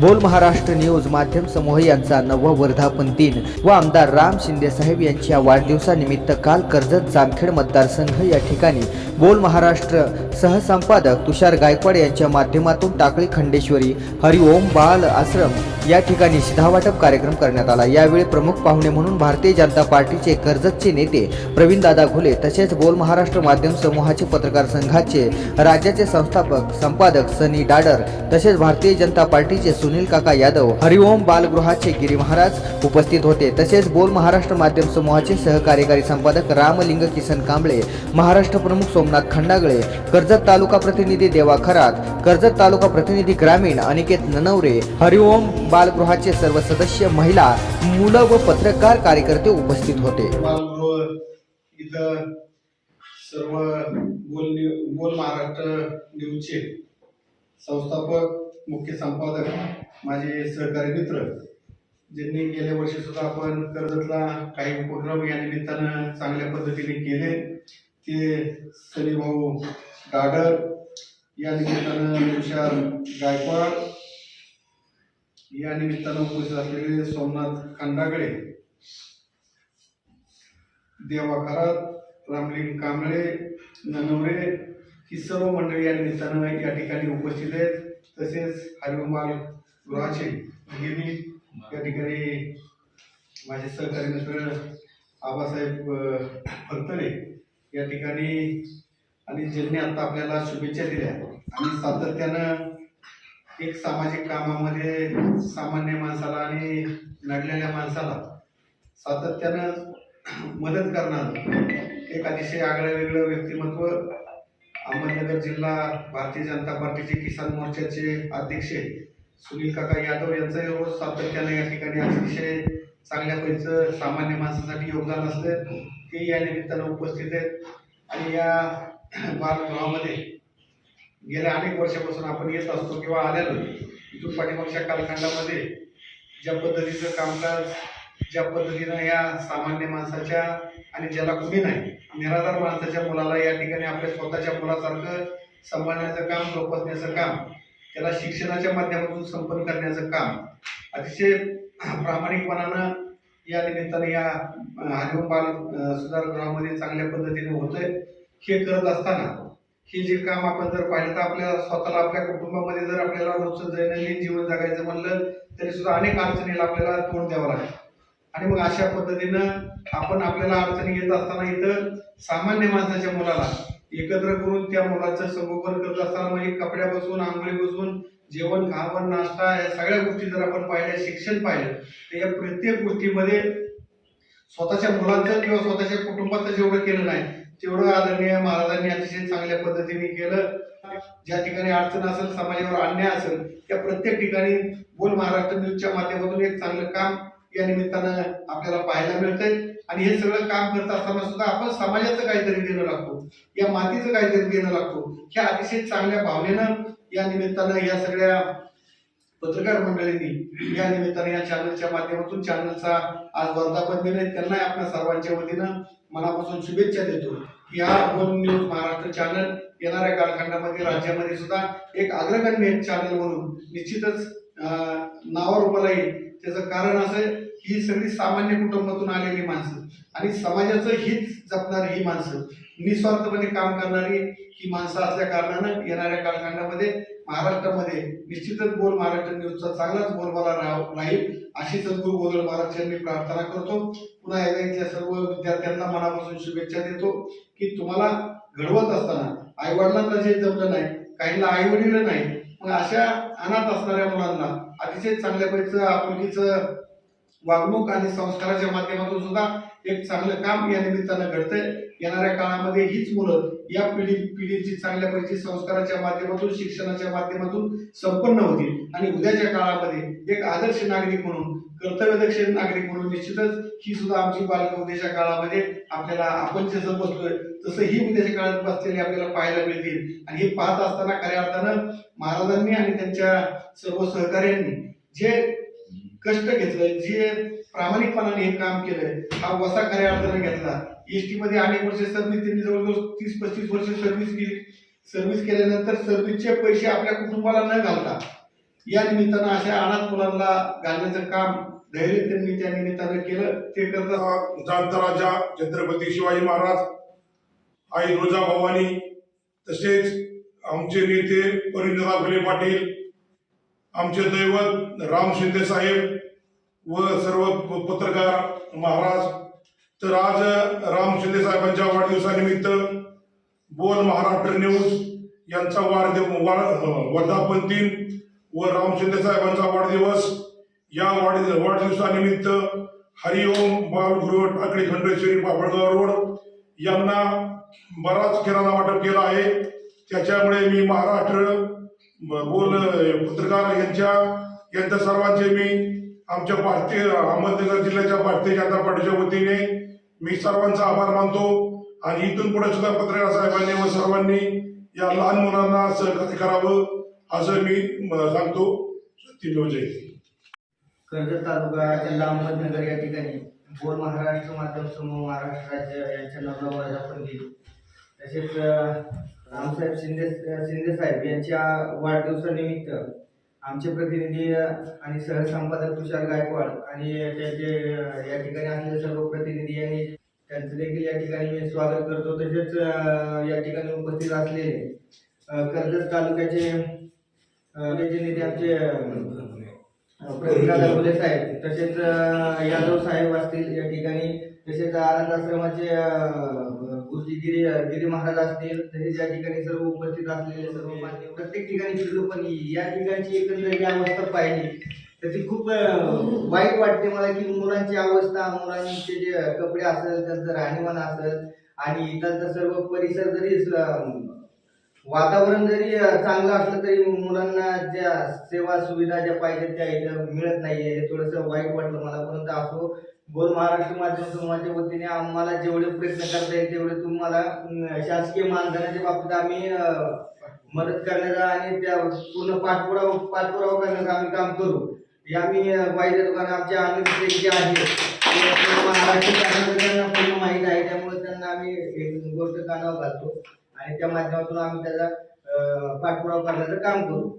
बोल महाराष्ट्र न्यूज माध्यम समूह यांचा नववा वर्धापन दिन व आमदार राम शिंदे साहेब यांच्या वाढदिवसानिमित्त काल कर्जत जामखेड मतदारसंघ या ठिकाणी बोल महाराष्ट्र सहसंपादक तुषार गायकवाड यांच्या माध्यमातून टाकळी खंडेश्वरी हरिओम बाल आश्रम या ठिकाणी शिधावाटप कार्यक्रम करण्यात आला. यावेळी प्रमुख पाहुणे म्हणून भारतीय जनता पार्टीचे कर्जतचे नेते प्रवीणदादा घुले तसेच बोल महाराष्ट्र माध्यम समूहाचे पत्रकार संघाचे राज्याचे संस्थापक संपादक सनी डाडर तसेच भारतीय जनता पार्टीचे सुनील काका यादव हरिओम बालगृहाचे गिरी महाराज उपस्थित होते. तसेच बोल महाराष्ट्र माध्यम समूहाचे सहकार्यकारी संपादक रामलिंग किसन कांबळे महाराष्ट्र प्रमुख सोमनाथ खंडागळे कर्जत तालुका प्रतिनिधी देवा खरात कर्जत तालुका प्रतिनिधी ग्रामीण अनिकेत ननवरे हरिओम बालगृहाचे सर्व सदस्य महिला मुलं व पत्रकार कार्यकर्ते उपस्थित होते. सर्व बोल न्यू- बोल महाराष्ट्र न्यूजचे संस्थापक मुख्य संपादक माझे सहकारी मित्र ज्यांनी गेल्या वर्षी सुद्धा आपण कर्जतला काही उपक्रम या निमित्तानं चांगल्या पद्धतीने केले ते सनी भाऊ डाडर या निमित्तानं तुषार गायकवाड या निमित्तानं उपस्थित असलेले सोमनाथ खंडागळे देवा खरात रामलिंग कांबळे ननवरे ही सर्व मंडळी या निमित्तानं या ठिकाणी उपस्थित आहेत. तसेच हरिओमाल गृहाचे गिरी या ठिकाणी माझे सहकारी मित्र आबासाहेब फरतरे या ठिकाणी आणि ज्यांनी आता आपल्याला शुभेच्छा दिल्या आणि सातत्यानं एक सामाजिक कामामध्ये सामान्य माणसाला आणि नडलेल्या माणसाला सातत्यानं मदत करणार एक अतिशय आगळं वेगळं व्यक्तिमत्व अहमदनगर जिल्हा भारतीय जनता पार्टीचे किसान मोर्चाचे अध्यक्ष सुनील काका यादव यांचं रोज हो सातत्याने या ठिकाणी अतिशय चांगल्या पैचं सामान्य माणसासाठी योगदान असतं ते या निमित्तानं उपस्थित आहेत. आणि या बालगृहामध्ये गेल्या अनेक वर्षापासून आपण येत असतो किंवा आलेलो इथून पाठीमागच्या कालखंडामध्ये ज्या पद्धतीचं कामकाज ज्या पद्धतीनं या सामान्य माणसाच्या आणि ज्याला कुणी नाही निराधार माणसाच्या मुलाला या ठिकाणी आपल्या स्वतःच्या मुलासारखं सांभाळण्याचं काम जोपासण्याचं काम त्याला शिक्षणाच्या माध्यमातून संपन्न करण्याचं काम अतिशय प्रामाणिकपणानं या निमित्तानं या हरिओम बाल सुधारगृहामध्ये चांगल्या पद्धतीने होतंय हे करत असताना हे जे काम आपण जर पाहिलं तर आपल्याला स्वतःला आपल्या कुटुंबामध्ये जर आपल्याला रोजचं दैनंदिन जीवन जगायचं म्हणलं तरी सुद्धा अनेक अडचणीला आपल्याला तोंड द्यावं लागतं. आणि मग अशा पद्धतीनं आपण आपल्याला अडचणी येत असताना इथं सामान्य माणसाच्या मुलाला एकत्र करून त्या मुलाचं संगोपन करत असताना म्हणजे कपड्यापासून आंघोळीपासून जेवण खावण नाश्ता या सगळ्या गोष्टी जर आपण पाहिल्या शिक्षण पाहिलं तर या प्रत्येक गोष्टीमध्ये स्वतःच्या मुलांचं किंवा स्वतःच्या कुटुंबाचं जेवढं केलं नाही तेवढं आदरणीय महाराजांनी अतिशय चांगल्या पद्धतीने केलं. ज्या ठिकाणी अडचण असेल समाजावर अन्याय असेल त्या प्रत्येक ठिकाणी बोल महाराष्ट्र न्यूजच्या माध्यमातून एक चांगलं काम या निमित्तानं आपल्याला पाहायला मिळतंय. आणि हे सगळं काम करत असताना सुद्धा आपण समाजाचं काहीतरी देणं लागतो. या मातीचं काहीतरी देणं लागतो. ह्या अतिशय चांगल्या भावनेनं या निमित्तानं या सगळ्या पत्रकार मंडळींनी या निमित्ताने या चॅनलच्या माध्यमातून चॅनलचा आज वर्धापन दिन त्यांना आपल्या सर्वांच्या वतीनं मनापासून शुभेच्छा देतो या हा न्यूज महाराष्ट्र चॅनल येणाऱ्या कालखंडामध्ये राज्यामध्ये सुद्धा एक अग्रगण्य चॅनल म्हणून निश्चितच नावारूपाला येईल त्याचं कारण असं ही सगळी सामान्य कुटुंबातून आलेली माणसं आणि समाजाचं हित जपणारी ही माणसं. निस्वार्थपणे काम करणारी ही माणसं असल्या कारणानं येणाऱ्या कालखंडामध्ये महाराष्ट्रामध्ये निश्चितच बोल महाराष्ट्र न्यूजचा चांगलाच बोलबाला राह- राहील अशी सद्गुरू गोदळ महाराज यांनी प्रार्थना करतो. पुन्हा एकदा इथल्या सर्व विद्यार्थ्यांना मनापासून शुभेच्छा देतो की तुम्हाला घडवत असताना आई वडिलांना जे जमलं नाही काहींना आई वडील नाही मग अशा अनाथ असणाऱ्या मुलांना अतिशय चांगल्या पैकीचं आपुलकीचं वागणूक आणि संस्काराच्या माध्यमातून सुद्धा एक चांगलं काम या निमित्तानं घडतंय. येणाऱ्या काळामध्ये हीच मुलं या पिढी पिढीची चांगल्या पैकी संस्काराच्या माध्यमातून शिक्षणाच्या माध्यमातून संपन्न होतील. आणि उद्याच्या काळामध्ये एक आदर्श नागरिक म्हणून कर्तव्यदक्ष नागरिक म्हणून निश्चितच ही सुद्धा आमची बालक उद्याच्या काळामध्ये आपल्याला आपण जसं बसतोय तसं ही उद्याच्या काळात बसलेली आपल्याला पाहायला मिळतील. आणि हे पाहत असताना खऱ्या अर्थानं महाराजांनी आणि त्यांच्या सर्व सहकार्यांनी जे कष्ट घेतलंय जे प्रामाणिकपणाने हे काम केलंय. हा वसा खऱ्या अर्थाने घेतला. एसटी मध्ये अनेक वर्ष सर्व्हिस त्यांनी जवळजवळ तीस पस्तीस वर्ष सर्व्हिस केली. सर्व्हिस केल्यानंतर सर्व्हिसचे पैसे आपल्या कुटुंबाला न घालता या निमित्तानं अशा अनाथ मुलांना घालण्याचं काम धैर्य त्यांनी त्या निमित्तानं केलं. ते करता जाणता राजा छत्रपती शिवाजी महाराज आई रोजा भवानी तसेच आमचे नेते परिंदा फुले पाटील आमचे दैवत राम शिंदे साहेब व सर्व प- पत्रकार महाराज. तर आज राम शिंदे साहेबांच्या वाढदिवसानिमित्त बोल महाराष्ट्र न्यूज यांचा वाढदिव वर्धापन दिन व राम शिंदे साहेबांचा वाढदिवस. या वाढ वाढदिवसानिमित्त हरिओम बालगृह ठाकरे खंडेश्वरी बाभळगाव रोड यांना बराच किराणा वाटप केला आहे. त्याच्यामुळे मी महाराष्ट्र बोल पत्रकार यांच्या यांच्या सर्वांचे मी आमच्या भारतीय अहमदनगर जिल्ह्याच्या भारतीय जनता पार्टीच्या वतीने मी सर्वांचा आभार मानतो आणि इथून पुढे सुद्धा पत्रकार साहेबांनी व सर्वांनी या लहान मुलांना सहकार्य करावं असं मी सांगतो. जय कर्जत तालुका जिल्हा अहमदनगर या ठिकाणी बोल महाराष्ट्र माध्यम समूह महाराष्ट्र राज्य यांच्या नवरा आपण दिन तसेच रामसाहेब शिंदे शिंदे साहेब यांच्या वाढदिवसानिमित्त आमचे प्रतिनिधी आणि सहसंपादक तुषार गायकवाड आणि त्यांचे या ठिकाणी असलेले सर्व प्रतिनिधी यांनी त्यांचं देखील या ठिकाणी मी स्वागत करतो. तसेच या ठिकाणी उपस्थित असलेले कर्जत तालुक्याचे नेते आमचे अं, साहेब तसेच यादव साहेब असतील या ठिकाणी तसेच आनंद आश्रमाचे अं, गिरी गिरी महाराज असतील तरी त्या ठिकाणी सर्व उपस्थित असलेले सर्व मान्य प्रत्येक ठिकाणी फिरलो पण या ठिकाणची एकंदर जी अवस्था पाहिली तर ती खूप वाईट वाटते मला की मुलांची अवस्था मुलांचे जे कपडे असेल त्यांचं राहणीमान असेल आणि त्यांचा सर्व परिसर जरी वातावरण जरी चांगलं असलं तरी मुलांना ज्या सेवा सुविधा ज्या पाहिजेत त्या इथं मिळत नाहीये. हे थोडंसं वाईट वाटलं मला. परंतु असो बोल महाराष्ट्र माध्यम समूहाच्या वतीने आम्हाला जेवढे प्रयत्न करता येईल तेवढे तुम्हाला शासकीय मानधनाच्या बाबतीत आम्ही मदत करण्याचा आणि त्या पूर्ण पाठपुरावा पाठपुरावा करण्याचं आम्ही काम करू. हे आम्ही अ, वाहिनी दुकान आमचे जे आहे महाराष्ट्र शासनाचं त्यांना पूर्ण माहीत आहे. त्यामुळे त्यांना आम्ही एक गोष्ट कानावर घालतो. आणि त्या माध्यमातून आम्ही त्याचा पाठपुरावा करण्याचं काम करू.